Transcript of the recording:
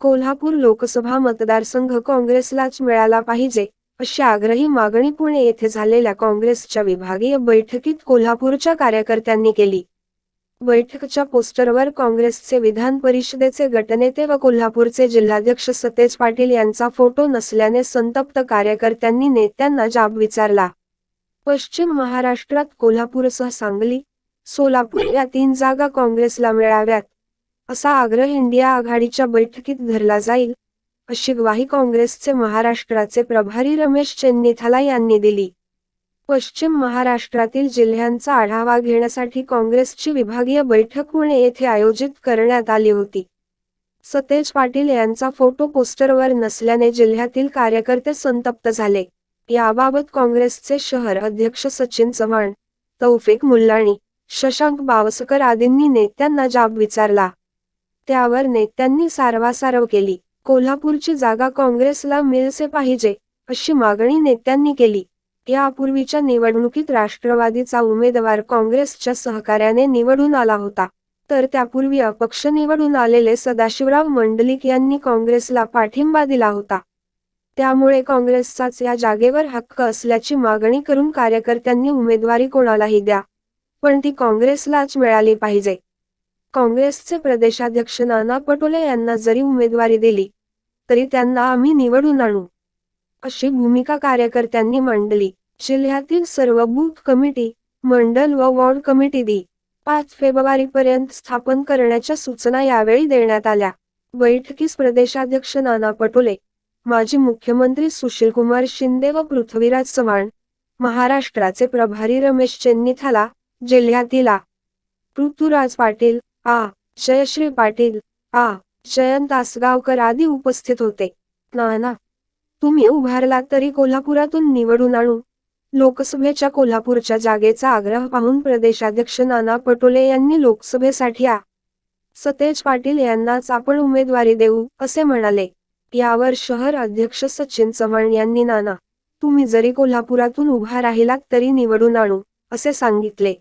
कोल्हापूर लोकसभा मतदारसंघ काँग्रेसलाच मिळाला पाहिजे अशी आग्रही मागणी पुणे येथे झालेल्या काँग्रेसच्या विभागीय बैठकीत कोल्हापूरच्या कार्यकर्त्यांनी केली. बैठकच्या पोस्टरवर काँग्रेसचे विधान परिषदेचे गटनेते व कोल्हापूरचे जिल्हाध्यक्ष सतेज पाटील यांचा फोटो नसल्याने संतप्त कार्यकर्त्यांनी नेत्यांना जाब विचारला. पश्चिम महाराष्ट्रात कोल्हापूरसह सांगली सोलापूर या तीन जागा काँग्रेसला मिळाव्यात. असा आग्रह इंडिया आघाडीच्या बैठकीत धरला जाईल अशी ग्वाही काँग्रेसचे महाराष्ट्राचे प्रभारी रमेश चेन्निथाला यांनी दिली. पश्चिम महाराष्ट्रातील जिल्ह्यांचा आढावा घेण्यासाठी काँग्रेसची विभागीय बैठक पुणे येथे आयोजित करण्यात आली होती. सतेज पाटील यांचा फोटो पोस्टरवर नसल्याने जिल्ह्यातील कार्यकर्ते संतप्त झाले. याबाबत काँग्रेसचे शहर अध्यक्ष सचिन चव्हाण तौफिक मुल्लाणी शशांक बावसकर आदींनी नेत्यांना जाब विचारला. त्यावर नेत्यांनी सारवासारव केली. कोल्हापूरची जागा काँग्रेसला मिळसे पाहिजे अशी मागणी नेत्यांनी केली. यापूर्वीच्या निवडणुकीत राष्ट्रवादीचा उमेदवार काँग्रेसच्या सहकार्याने निवडून आला होता. तर त्यापूर्वी अपक्ष निवडून आलेले सदाशिवराव मंडलिक यांनी काँग्रेसला पाठिंबा दिला होता. त्यामुळे काँग्रेसचाच या जागेवर हक्क असल्याची मागणी करून कार्यकर्त्यांनी उमेदवारी कोणालाही द्या. पण ती काँग्रेसलाच मिळाली पाहिजे. काँग्रेसचे प्रदेशाध्यक्ष नाना पटोले यांना जरी उमेदवारी दिली तरी त्यांना आम्ही निवडून आणू अशी भूमिका कार्यकर्त्यांनी मांडली. जिल्ह्यातील सर्व बूथ कमिटी मंडल व वॉर्ड कमिटी दी पाच फेब्रुवारीपर्यंत स्थापन करण्याच्या सूचना यावेळी देण्यात आल्या. बैठकीस प्रदेशाध्यक्ष नाना पटोले माजी मुख्यमंत्री सुशीलकुमार शिंदे व पृथ्वीराज चव्हाण महाराष्ट्राचे प्रभारी रमेश चेन्नीथाला जिल्ह्यातील आ. पृथ्वीराज पाटील आ जयश्री पाटील. आ जयंत आसगावकर आदी उपस्थित होते. नाना तुम्ही उभारलात तरी कोल्हापुरातून निवडून आणू. लोकसभेच्या कोल्हापूरच्या जागेचा आग्रह पाहून प्रदेशाध्यक्ष नाना पटोले यांनी लोकसभेसाठी आ. सतेज पाटील यांनाच आपण उमेदवारी देऊ असे म्हणाले. यावर शहर अध्यक्ष सचिन चव्हाण यांनी नाना तुम्ही जरी कोल्हापुरातून उभा राहिलात तरी निवडून आणू असे सांगितले.